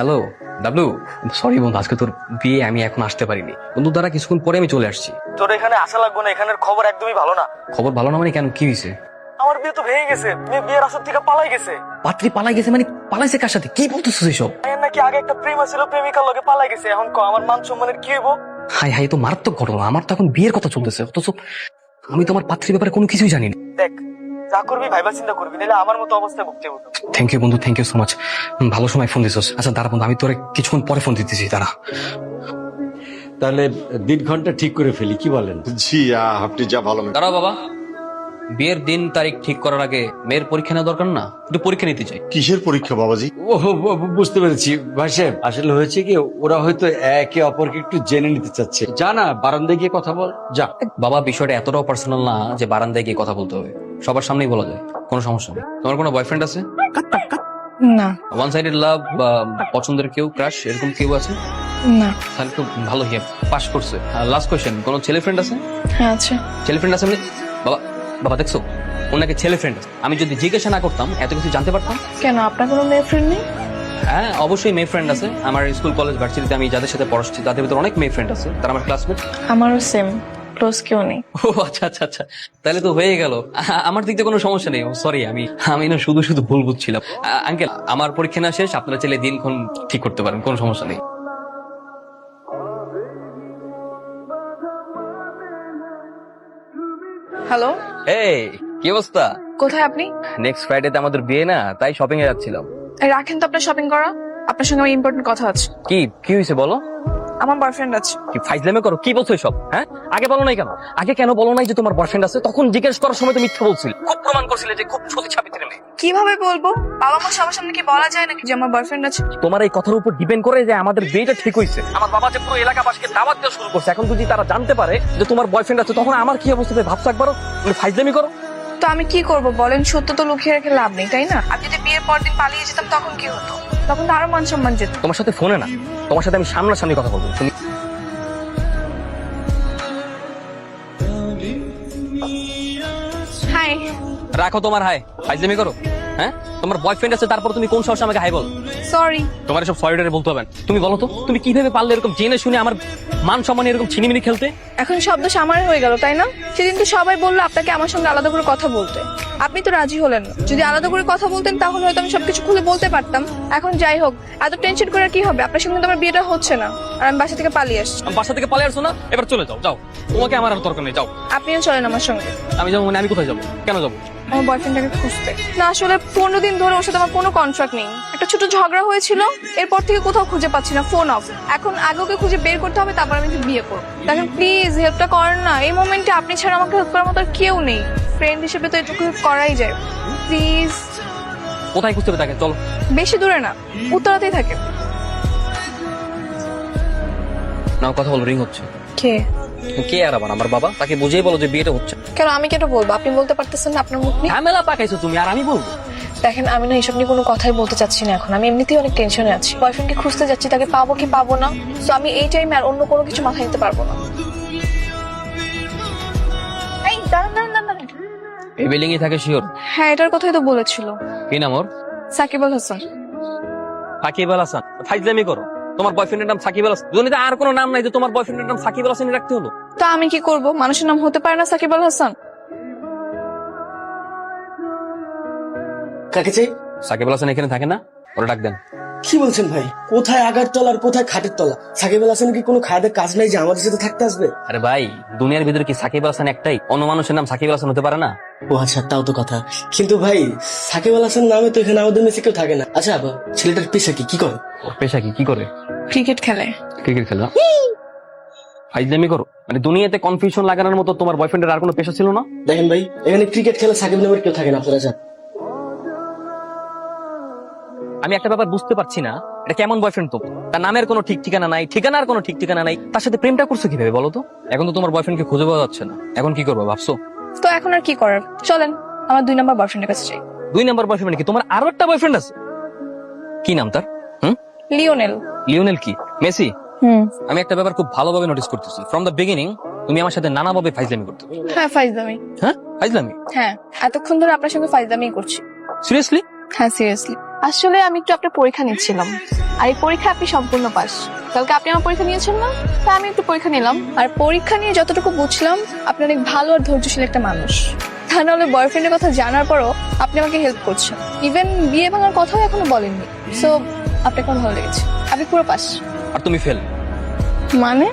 Hello W sorry বন্ধু আজকে তোর বিয়ে আমি এখন আসতে পারিনি। বন্ধু দ্বারা কিছুক্ষণ পরে আমি চলে আসছি। তোর এখানে আসা লাগবে না এখানের খবর একদমই ভালো না। খবর ভালো না মানে কেন? কি হয়েছে আমার বিয়ে তো ভেঙে গেছে মেয়ে বিয়ের আসর থেকে পালাই গেছে। পাত্রী পালাই গেছে মানে পালাইছে কার সাথে? কি বলতেছিস এসব? মায়ের নাকি আগে একটা প্রেম ছিল প্রেমিকার লগে পালাই গেছে এখন ক আমার মান সম্মানের কি হইব? হাই হাই তো মারাত্মক ঘটনা আমার তো এখন বিয়ের কথা চলতেছে অথচ আমি তোমার পাত্রীর ব্যাপারে কোনো কিছুই জানি না। দেখ যা করবি ভাইবা চিন্তা করবি নাহলে আমার মতো অবস্থায় ভুগতে হতো থ্যাংক ইউ বন্ধু থ্যাংক ইউ সো মাচ ভালো সময় ফোন দিছিস। আচ্ছা দাঁড়া বন্ধু আমি তোরে কিছুক্ষণ পরে ফোন দিতেছি দাঁড়া। তাহলে দিন ঘণ্টা ঠিক করে ফেলি কি বলেন? জি আহ, আপনি যা ভালো মনে- দাঁড়াও বাবা বিয়ের দিন তারিখ ঠিক করার আগে মেয়ের পরীক্ষা নেওয়া দরকার না? একটু পরীক্ষা নিতে চাই। কিসের পরীক্ষা বাবাজি? ও বু- বু- বুঝতে পেরেছি। ভাই সাহেব আসলে হয়েছে কি ওরা হয়তো একে অপরকে একটু জেনে নিতে চাচ্ছে। যা না বারান্দায় গিয়ে কথা বল যা। বাবা বিষয়টা এতটাও পার্সোনাল না যে বারান্দায় গিয়ে কথা বলতে হবে। সবার সামনেই বলা যায় কোনো সমস্যা নেই। তোমার কোনো বয়ফ্রেন্ড আছে? না। ওয়ান সাইডেড লাভ বা পছন্দের কেউ ক্রাশ এরকম কেউ আছে? না। তাহলে তো ভালো হিয়া পাস করছে। লাস্ট কোয়েশ্চেন কোনো ছেলে ফ্রেন্ড আছে? হ্যাঁ আছে। ছেলে ফ্রেন্ড আছে মানে বাবা বাবা দেখছ? ওনাকে ছেলে ফ্রেন্ড আছে। আমি যদি জিজ্ঞাসা না করতাম এত কিছু জানতে পারতাম? কেন আপনার কোনো মেয়ে ফ্রেন্ড নেই? হ্যাঁ অবশ্যই মেয়ে ফ্রেন্ড আছে। আমার স্কুল কলেজ ভার্সিটিতে আমি যাদের সাথে পড়াচ্ছি তাদের ভিতরে অনেক মেয়ে ফ্রেন্ড আছে। তারা আমার ক্লাসমেট আমারও সেম ক্লোজ কেউ নেই। ও আচ্ছা আচ্ছা আচ্ছা। তাহলে তো হয়ে গেল। আমার দিক থেকে কোনো সমস্যা নেই। সরি আমি আমি না শুধু শুধু ভুল বুঝছিলাম। আঙ্কেল আমার পরীক্ষা না শেষ আপনারা চাইলে দিনক্ষণ ঠিক করতে পারেন কোনো সমস্যা নেই। হ্যালো এই কি অবস্থা? কোথায় আপনি? নেক্সট ফ্রাইডেতে আমাদের বিয়ে না তাই শপিং এ যাচ্ছিলাম। রাখেন তো আপনার শপিং করা। আপনার সঙ্গে আমার ইম্পর্টেন্ট কথা আছে। কি কি হয়েছে বলো? আমার বয়ফ্রেন্ড আছে। কি ফাইজলামে করো? কি বলছো সব হ্যাঁ? আগে বলো নাই কেন? আগে কেন বলো নাই যে তোমার বয়ফ্রেন্ড আছে? তখন জিজ্ঞেস করার সময় মিথ্যা বলছিল। খুব প্রমাণ করছিলে যে খুব সতী সাবিত্রী মেয়ে। কীভাবে বলব? বাবা মা সবার সামনে কি বলা যায় নাকি যে আমার বয়ফ্রেন্ড আছে? তোমার এই কথার উপর ডিপেন্ড করে যে আমাদের বিয়েটা ঠিক হয়েছে। আমার বাবা যে পুরো এলাকাবাসীকে দাওয়াত দেওয়া শুরু করছে এখন যদি তারা জানতে পারে যে তোমার বয়ফ্রেন্ড আছে তখন আমার কি অবস্থা হবে? ভাবছ একবারও? তুমি ফাইজলামি করো? তো আমি কি করব বলেন? সত্য তো লুকিয়ে রেখে লাভ নেই তাই না? আমি যদি বিয়ের পর দিন পালিয়ে যেতাম তখন কি হতো? তখন তো আরও মান সম্মান যেত। তোমার সাথে ফোনে না। তোমার সাথে আমি সামনাসামনি কথা বলব। তুমি হাই রাখো তোমার হাই ফাইজলামি করো। হ্যাঁ? তোমার বয়ফ্রেন্ড আছে তারপর তুমি কোন সাহসে আমাকে হাই বল? সরি তোমার সরিডারে বলতে হবে। তুমি বলো তো তুমি কীভাবে পারলে এরকম জেনে শুনে আমার মান সম্মান এরকম ছিনিমিনি খেলতে? এখন শব্দ সামার হয়ে গেল তাই না? সেদিন তো সবাই বলল আপনাকে আমার সঙ্গে আলাদা করে কথা বলতে। আপনি তো রাজি হলেন। না যদি আলাদা করে কথা বলতেন তাহলে হয়তো আমি সবকিছু খুলে বলতে পারতাম। এখন যাই হোক এত টেনশন করে কি হবে? আপনার সঙ্গে তো আমার বিয়েটা হচ্ছে না। আর আমি বাসা থেকে পালিয়ে আসছি। আমি বাসা থেকে পালিয়ে আসছো না এবার চলে যাও যাও। তোমাকে আমার আর দরকার নেই যাও। আপনিও চলেন আমার সঙ্গে। আমি যাব মানে আমি কোথায় যাব? কেন যাব? আমার বয়ফ্রেন্ডটাকে খুঁজতে। না আসলে পনেরো দিন ধরে ওর সাথে আমার কোনো কন্ট্রাক্ট নেই। একটা ছোট ঝগড়া হয়েছিল এরপর থেকে কোথাও খুঁজে পাচ্ছি না ফোন অফ এখন আগে ওকে খুঁজে বের করতে হবে তারপর আমি ওকে বিয়ে করব। দেখেন প্লিজ হেল্পটা করেন না। এই মোমেন্টে আপনি ছাড়া আমাকে হেল্প করার মতো আর কেউ নেই। ফ্রেন্ড হিসেবে তো এটুকু করাই যায়। প্লিজ কোথায় খুঁজতে হবে তাকে? চলো। বেশি দূরে না উত্তরাতেই থাকে। নাও কথা বলো রিং হচ্ছে। কে? কে আর আমার বাবা? তাকে বুঝিয়ে বলো যে বিয়েটা হচ্ছে। কেন? আমি কেন বলব? আপনি বলতে পারতেছেন না আপনার মুখ নিয়ে। ঝামেলা পাকাইছো তুমি আর আমি বলব? দেখেন আমি না এইসব নিয়ে কোনো কথাই বলতে চাচ্ছি না এখন। আমি এমনিতেই অনেক টেনশনে আছি। বয়ফ্রেন্ডকে খুঁজতে যাচ্ছি তাকে পাবো কি পাবো না? তো আমি এই টাইমে আর অন্য কোনো কিছু মাথায় নিতে পারব না। এই, দাঁড়ান, দাঁড়ান, দাঁড়ান, দাঁড়ান। এই বিল্ডিং এ থাকে শিওর হ্যাঁ এটার কথাই তো বলেছিল। কি নাম ওর? সাকিব আল হাসান। সাকিব আল হাসান। ফাইজলামি করো। তোমার বয়ফ্রেন্ডের নাম সাকিব আল হাসান। দুনিয়াতে আর কোনো নাম নাই যে তোমার বয়ফ্রেন্ডের নাম সাকিব আল হাসানই রাখতে হলো। তা আমি কি করব? মানুষের নাম হতে পারে না সাকিব আল হাসান? কাকে চাই? সাকিব আল হাসান এখানে থাকে না? ওরা ডাক দেন। কি বলছেন ভাই? কোথায় আগার তলা আর কোথায় খাটের তলা? সাকিব আল হাসান কি কোনো খাদের কাজ নাই যে আমাদের সাথে থাকতে আসবে? আরে ভাই দুনিয়ার ভিতরে কি সাকিব আল হাসান একটাই? অন্য মানুষের নাম সাকিব আল হাসান হতে পারে না? ও আচ্ছা তাও তো কথা। কিন্তু ভাই সাকিব আল হাসান নামে তো এখানে আমাদের মেসে কেউ থাকে না। আচ্ছা আবার ছেলেটার পেশা কি? কি করে? ওর পেশা কি? কি করে? ক্রিকেট খেলে। ক্রিকেট খেলা? ফাইজলামি করো। মানে দুনিয়াতে কনফিউশন লাগানোর মতো তোমার বয়ফ্রেন্ডের আর কোনো পেশা ছিল না? দেখেন ভাই এখানে ক্রিকেট খেলা সাকিব নামের কেউ থাকে না আপনারা যান আমি একটা ব্যাপার বুঝতে পারছি না। এটা কেমন বয়ফ্রেন্ড তো তার নামের কোনো ঠিক ঠিকানা নাই ঠিকানার কোনো ঠিক ঠিকানা নাই। তার সাথে প্রেমটা করছ কীভাবে বলো তো? এখন তো তোমার বয়ফ্রেন্ডকে খুঁজে পাওয়া যাচ্ছে না। এখন কি করব ভাবছ? তো এখন আর কি করার? চলেন আমার দুই নাম্বার বয়ফ্রেন্ডের কাছে যাই। দুই নাম্বার বয়ফ্রেন্ড কি? তোমার আরও একটা বয়ফ্রেন্ড আছে? কি নাম তার? হুম? লিওনেল। লিওনেল কি? মেসি? হুম। আমি একটা ব্যাপার খুব ভালোভাবে নোটিস করতেছি। ফ্রম দ্য বিগিনিং তুমি আমার সাথে নানাভাবে ফাইজলামি করতে হ্যাঁ ফাইজদামি হ্যাঁ? ফাইজলামি? হ্যাঁ এতক্ষণ ধরে আপনার সঙ্গে ফাইজদামি করছি। সিরিয়াসলি হ্যাঁ সিরিয়াসলি আসলে আমি একটু আপনার পরীক্ষা নিচ্ছিলাম। আর এই পরীক্ষা আপনি সম্পূর্ণ পাস। কালকে আপনি আমার পরীক্ষা নিয়েছেন না? তা আমি একটু পরীক্ষা নিলাম। আর পরীক্ষা নিয়ে যতটুকু বুঝলাম আপনি অনেক ভালো আর ধৈর্যশীল একটা মানুষ। তা নাহলে বয়ফ্রেন্ডের কথা জানার পরও আপনি আমাকে হেল্প করছেন। ইভেন বিয়ে ভাঙার কথাও এখনও বলেননি। সো আপনাকে আমার ভালো লেগেছে? আপনি পুরো পাস আর তুমি ফেল মানে?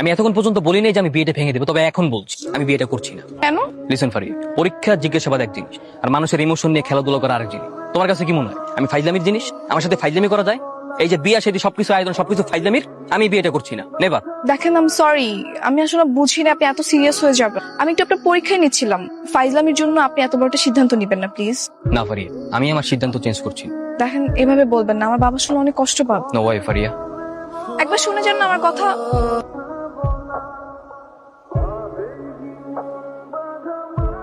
আমি এতক্ষণ পর্যন্ত বলি নাই যে আমি বিয়েটা ভেঙে দেবো তবে এখন বলছি আমি বিয়েটা করছি না। কেন? লিসেন ফারি পরীক্ষা জিজ্ঞাসাবাদ এক জিনিস আর মানুষের ইমোশন নিয়ে খেলাধুলা করা আরেক জিনিস। তোমার কাছে কি মনে হয়? আমি ফাইজলামির জিনিস? আমার সাথে ফাইজলামি করা যায়? এই যে বিয়া সেটি সবকিছু আয়োজন সবকিছু ফাইজলামির আমি বিয়েটা করছি না। নেবার দেখেন আম সরি আমি আসলে বুঝি না আপনি এত সিরিয়াস হয়ে যাবেন। আমি একটু আপনার পরীক্ষায় নিচ্ছিলাম। ফাইজলামির জন্য আপনি এত বড় একটা সিদ্ধান্ত নেবেন না প্লিজ না ফারিয়া আমি আমার সিদ্ধান্ত চেঞ্জ করছি। দেখেন এভাবে বলবেন না। আমার বাবা শুনে অনেক কষ্ট পাবে নো ওয়াই ফারিয়া। একবার শুনে যান না আমার কথা।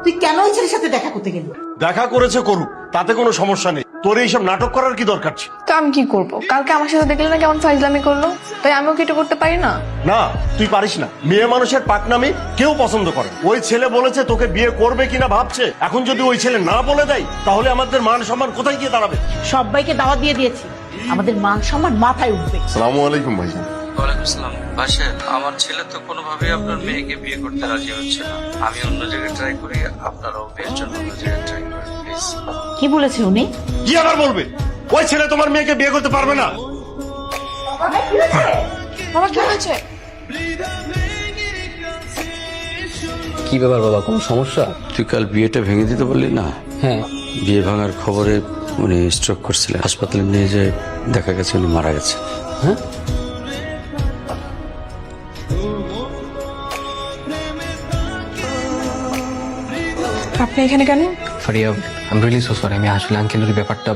তুই কেন ওই ছেলের সাথে দেখা করতে গেলি? দেখা করেছে করুক তাতে কোনো সমস্যা নেই। তোর এইসব নাটক করার কি দরকার ছিল? তো আমি কি করব? কালকে আমার সাথে দেখলে না কেমন ফাইজলামি করল? তাই আমিও কি এটা করতে পারি না? না তুই পারিস না। মেয়ে মানুষের পাকনামি কেউ পছন্দ করে ওই ছেলে বলেছে তোকে বিয়ে করবে কিনা ভাবছে। এখন যদি ওই ছেলে না বলে দেয় তাহলে আমাদের মান সম্মান কোথায় গিয়ে দাঁড়াবে? সবাইকে দাওয়াত দিয়ে দিয়েছি। আমাদের মান সম্মান মাথায় উঠবে। সালামু আলাইকুম ভাইজান ওয়ালাইকুম আসসালাম। বাসের আমার ছেলে তো কোনোভাবেই আপনার মেয়েকে বিয়ে করতে রাজি হচ্ছে না। আমি অন্য জায়গায় ট্রাই করি আপনারাও বিয়ের জন্য অন্য জায়গায় ট্রাই করেন। কি বলেছে উনি? কি আবার বলবে? ওই ছেলে তোমার মেয়েকে বিয়ে করতে পারবে না। বাবা কি হয়েছে? কি ব্যাপার বাবা কোনো সমস্যা? তুই কাল বিয়েটা ভেঙে দিতে বললি না? হ্যাঁ। বিয়ে ভাঙার খবরে উনি স্ট্রোক করছিলেন। হাসপাতালে নিয়ে যেয়ে দেখা গেছে উনি মারা গেছে। হ্যাঁ? আপনি এখানে কেন? Faria I really so sorry আমি আসলে আঙ্কেলের ব্যাপারটা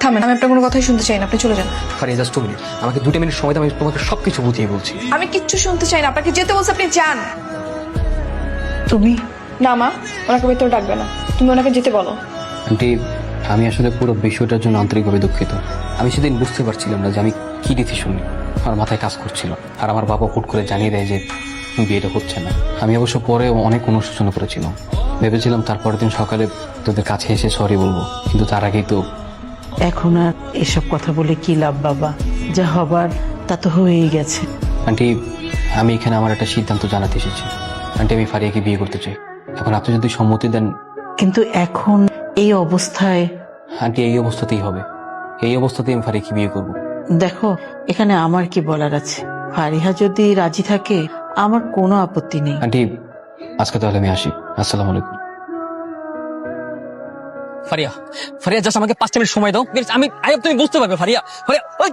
থামেন আমি আপনার কোনো কথাই শুনতে চাই না আপনি চলে যান। ফারিয়া জাস্ট টু মিনিট আমাকে দুটো মিনিট সময় দাও আমি তোমাকে সবকিছু বুঝিয়ে বলছি। আমি কিচ্ছু শুনতে চাই না আপনাকে যেতে বলছে আপনি যান। তুমি? না মা ওনাকে ভেতরে ডাকবে না। তুমি ওনাকে যেতে বলো। আন্টি আমি আসলে পুরো বিষয়টার জন্য আন্তরিকভাবে দুঃখিত। আমি সেদিন বুঝতে পারছিলাম না যে আমি কি ডিসিশন নিই। আমার মাথায় কাজ করছিল। আর আমার বাবা হুট করে জানিয়ে দেয় যে বিয়েটা হচ্ছে না। আমি অবশ্য পরে অনেক অনুশোচনা করেছিলাম। ভেবেছিলাম তারপরের দিন সকালে তোদের কাছে এসে সরি বলব কিন্তু তার আগেই তো এখন আর এসব কথা বলে কি লাভ বাবা? যা হবার তা তো হয়েই গেছে। আন্টি আমি এখানে আমার একটা সিদ্ধান্ত জানাতে এসেছি। আন্টি আমি ফারিয়াকে বিয়ে করতে চাই। এখন আপনি যদি সম্মতি দেন কিন্তু এখন এই অবস্থায় আন্টি এই অবস্থাতেই হবে। এই অবস্থাতেই আমি ফারিয়াকে বিয়ে করব। দেখো এখানে আমার কি বলার আছে? ফারিহা যদি রাজি থাকে আমার কোনো আপত্তি নেই। আন্টি আজকে তাহলে আমি আসি। আসসালামু আলাইকুম। ফারিয়া ফারিয়া জাস্ট আমাকে পাঁচটা মিনিট সময় দাও। আমি আয়ব তুমি বুঝতে পারবে ফারিয়া। ফারিয়া ওই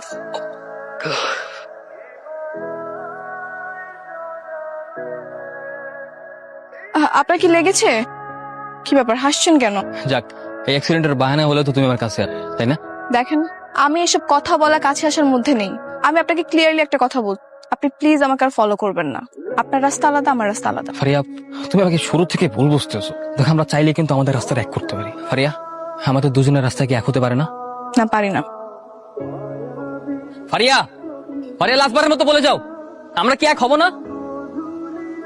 আপনার কি লেগেছে? কি ব্যাপার হাসছেন কেন? যাক এই অ্যাক্সিডেন্টের বাহানা হলে তো তুমি আমার কাছে তাই না? দেখেন আমি এসব কথা বলা কাছে আসার মধ্যে নেই। আমি আপনাকে ক্লিয়ারলি একটা কথা বল আপনি প্লিজ আমাকে আর ফলো করবেন না। আপনার রাস্তা আলাদা আমার রাস্তা আলাদা। ফারিয়া তুমি আমাকে শুরু থেকে ভুল বুঝতেছো। দেখো আমরা চাইলে কিন্তু আমাদের রাস্তাটা এক করতে পারি। ফারিয়া আমাদের দুজনের রাস্তা কি এক হতে পারে না? না পারি না। ফারিয়া ফারিয়া লাস্টবারের মতো বলে যাও। আমরা কি এক হব না?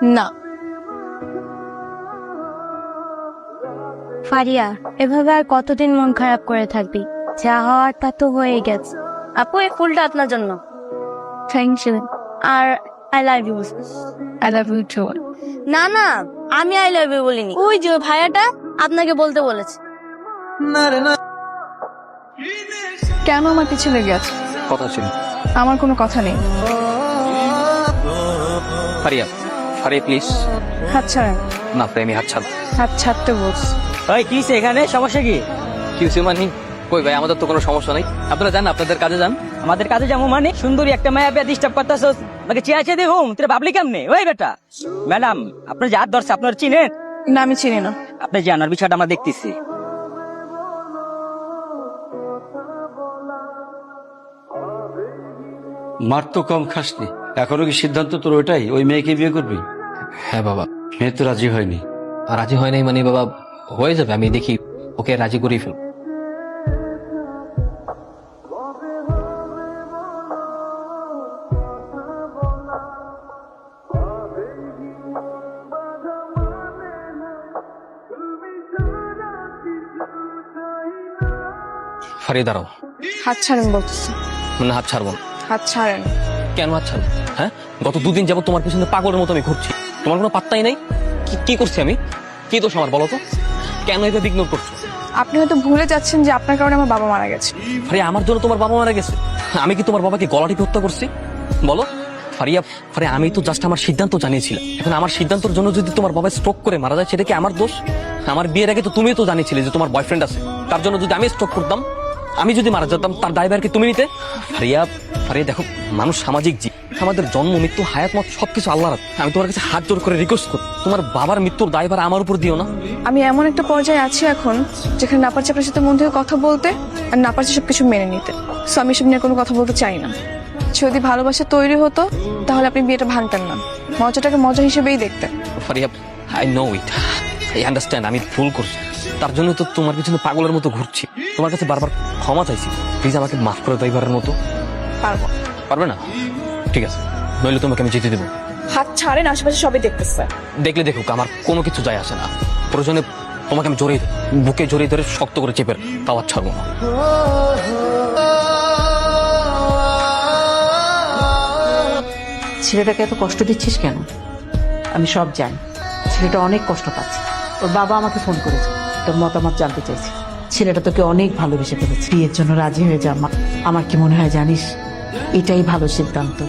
না। ফারিয়া এভাবে আর কতদিন মন খারাপ করে থাকবি? যা হওয়ার তা তো হয়ে গেছে। আপু এই ফুলটা আপনার জন্য। Thank you R I love you I love you too না না আমি আই লাভ ইউ বলিনি। ওই যে ভাইয়াটা আপনাকে বলতে বলেছে। কেন আমার পিছু লেগে আছে কথা ছিল। আমার কোনো কথা নেই। ফারিয়া ফারিয়া প্লিজ হাত ছাড়েন। না প্রেমী হাত ছাড়। হাত ছাড়তে বলছি। ওই কি এখানে? সমস্যা কি? কি মানে মানি? কই ভাই আমাদের তো কোনো সমস্যা নাই। আপনারা যান আপনাদের কাজে যান। আমাদের কাজে যাব মানে সুন্দরী একটা মায়া পেয়ে ডিস্টার্ব করতেছ আমাকে চেয়ে চেয়ে দেখুম তোর ভাবলি কেমনে? ওই বেটা। ম্যাডাম আপনার যে হাত ধরছে আপনার চিনেন? না আমি চিনি না। আপনি জানার বিষয়টা আমরা দেখতেছি। মার তো কম খাসনি। এখনও কি সিদ্ধান্ত তোর ওইটাই? ওই মেয়েকে বিয়ে করবি? হ্যাঁ বাবা। মেয়ে তো রাজি হয়নি। রাজি হয় নাই মানে বাবা হয়ে যাবে আমি দেখি ওকে রাজি করেই ফেলব। ফারিয়া দাঁড়াও। হাত ছাড়েন বলতেছি। না হাত ছাড়বো না। হাত ছাড়েন। কেন হাত ছাড়বো? হ্যাঁ? গত দুদিন যাবত তোমার পিছনে পাগলের মতো আমি ঘুরছি। তোমার কোনো পাত্তাই নাই? কি- কি করছি আমি? কি দোষ আমার বলো তো? কেন এভাবে ইগনোর করছ? আপনি হয়তো ভুলে যাচ্ছেন যে আপনার কারণে আমার বাবা মারা গেছে। ফারিয়া আমার জন্য তোমার বাবা মারা গেছে। আমি কি তোমার বাবাকে গলা টিপে হত্যা করছি? বলো। ফারিয়া ফারিয়া আমি তো জাস্ট আমার সিদ্ধান্ত জানিয়েছিলাম। এখন আমার সিদ্ধান্তের জন্য যদি তোমার বাবা স্ট্রোক করে মারা যায় সেটা কি আমার দোষ? আমার বিয়ের আগে তো তুমিও তো জানিয়েছিলে যে তোমার বয়ফ্রেন্ড আছে। তার জন্য যদি আমি স্ট্রোক করতাম আমি যদি মারা যেতাম তার দায়ভার কি তুমি নিতে? ফারিয়া ফারিয়া দেখো মানুষ সামাজিক জীব। আমাদের জন্ম মৃত্যু হায়াত মত সবকিছু আল্লাহর। আমি তোমার কাছে হাত জোর করে রিকোয়েস্ট করি তোমার বাবার মৃত্যুর দায়ভার আমার উপর দিও না। আমি এমন একটা পর্যায়ে আছি এখন যেখানে না পারছি আপনার সাথে মন থেকে কথা বলতে আর না পারছি সবকিছু মেনে নিতে। সো আমি এসব নিয়ে কোনো কথা বলতে চাই না। যদি ভালোবাসা তৈরি হতো তাহলে আপনি বিয়েটা ভাঙতেন না। মজাটাকে মজা হিসেবেই দেখতেন। Faria I know it I understand আমি ভুল করছি। তার জন্য তো তোমার পিছনে পাগলের মতো ঘুরছি। তোমার কাছে বারবার ক্ষমা চাইছি। প্লিজ আমাকে মাফ করে মতো। পারব। পারবে না? ঠিক আছে। নইলে তোমাকে আমি যেতে দেবো। হাত ছাড়েন আশেপাশে সবাই দেখতেছে। দেখলে দেখুক আমার কোনো কিছু যায় আসে না। প্রয়োজনে তোমাকে আমি জড়িয়ে বুকে জড়িয়ে ধরে শক্ত করে চেপে তাও আর ছাড়বো না। ছেলেটাকে এত কষ্ট দিচ্ছিস কেন? আমি সব জানি। ছেলেটা অনেক কষ্ট পাচ্ছে। ওর বাবা আমাকে ফোন করেছে। তোর মতামত জানতে চাইছি। ছেলেটা তোকে অনেক ভালোবেসে ফেলেছে। বিয়ের জন্য রাজি হয়ে যা। আমার কি মনে হয় জানিস? এটাই ভালো সিদ্ধান্ত।